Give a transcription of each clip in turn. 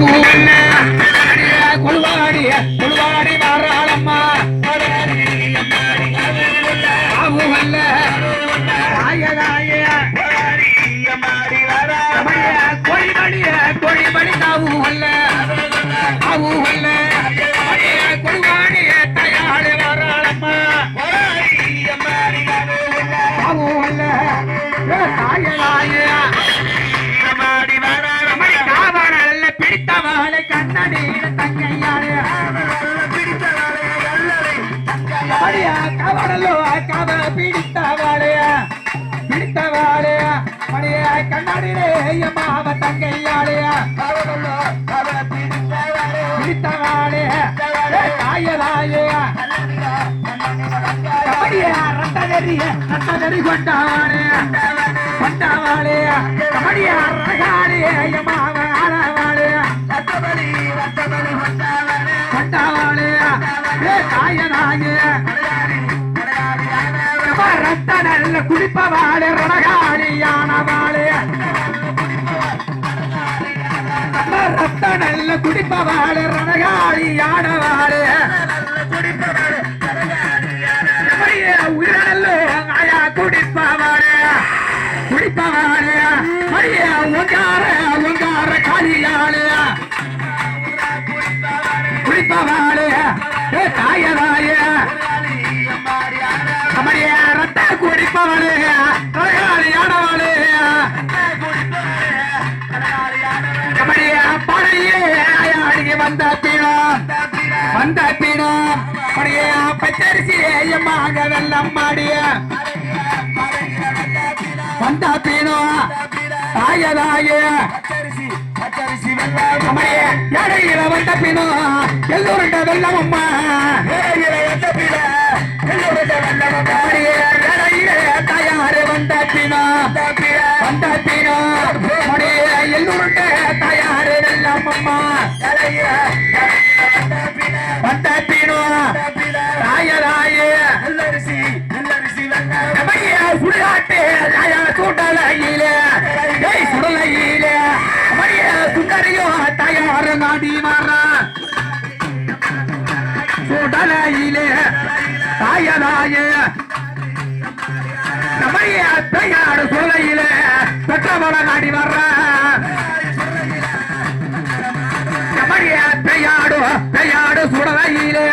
அவுவல்ல கொள்வாடிய கொள்வாடி கண்ணடியிலே மாவ தங்கையாளே. பிடித்தவாளே. தாயலாயே கபடியா ரத்ததறிய ரத்ததறி கொண்டாவாளே. கொண்டாவாளே. கபடியா ரகாளே மாவ ஆளவாளே. கொண்டாவாளே. தாயனாயே நல்ல குடிப்பவாளே ரணகாளியானவாளே ரத்த நல்ல குடிப்பவாளே ரணகாளியானவாளே உயிரல்ல ஆயா குடிப்பவாளே குடிப்பவாளே மரிய ஒங்கார ஒங்கார குடிப்பவாளே வந்த பீடம் வந்த பீடம் நம்முடைய பச்சரிசி ஐயமாக வெள்ளம் மாடிய வந்த பீடம் தாயதாய இடையில வந்த பீடம் எல்லோருண்ட வெள்ளம் அம்மா நம்முடைய இடையில வந்த பீடம் நம்முடைய எல்லோருண்ட தயாரு வெள்ளம் அம்மா வந்த பீடம் தாயதாய நம்முடைய சுடுகாட்டு தாய சுடலையிலே ஏய் சுடலையிலே. நம்முடைய சுந்தரியோ தயாரு நாடி மாறா. சுடலையிலே சுடலையிலே. பெற்றவள நாடி வர்ற பெயாடு பெயாடு சுடலையிலே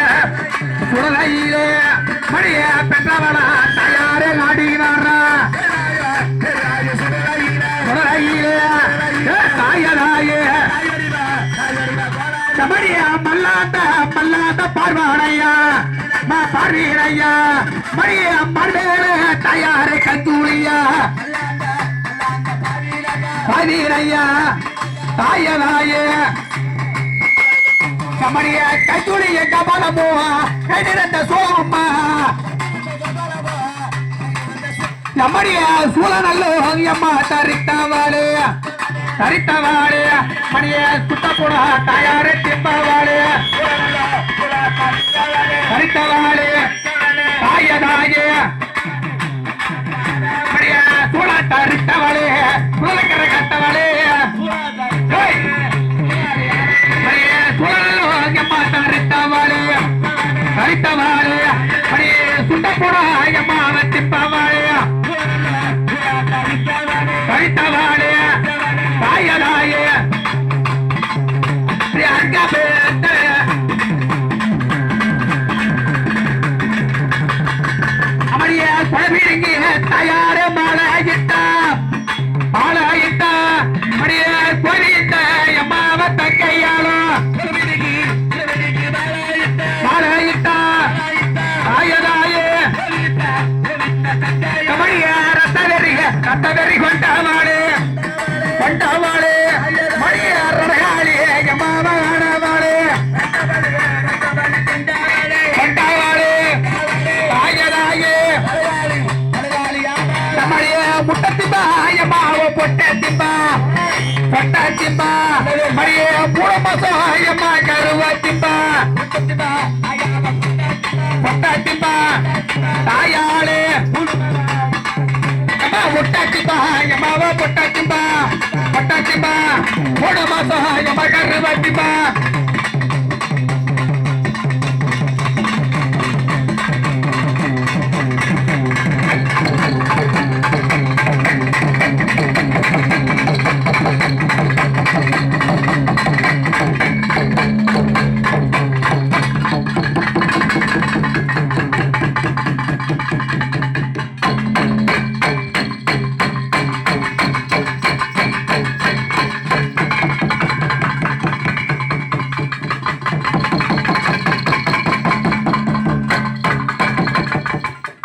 சுடலையிலே. மணிய பெற்றவள தயாரே நாடி வர்ற. சுடலையிலே தாயதாயே. கபடிய மல்லாட்ட மல்லாட்ட பார்வானையா மா பார்வீரையா மணிய மர்வேல தயாரே கந்தூரியா பார்வீரையா தாயதாயே கமடிய கத்துடைய கபலமோ கைநிறந்த சோகம்மா. நம்முடைய சூழநல்லோ அம்மா தரித்தவாளே. தரித்தவாளே. மணிய சுத்தப்புட தயாரு திம்பவாளே. தரித்தவாளே. ரத்தவெறி கொண்டாமாடு கொண்டாமாடு கொண்டவாளே மணிய ரணகாளி எம்மாவாளே கொண்டவாளே தாயதாயே நம்முடைய முட்டத்திம்பா எம்மாவ பொட்டத்திம்பா பொட்டத்திம்பா மணிய மூணு மாசம் எம்மா கருவத்திம்பா அம்மா முட்டாச்சிப்பா எம்மாவா பொட்டாச்சிப்பா பொட்ட போன மாசம் எம கரு வாட்டிப்பா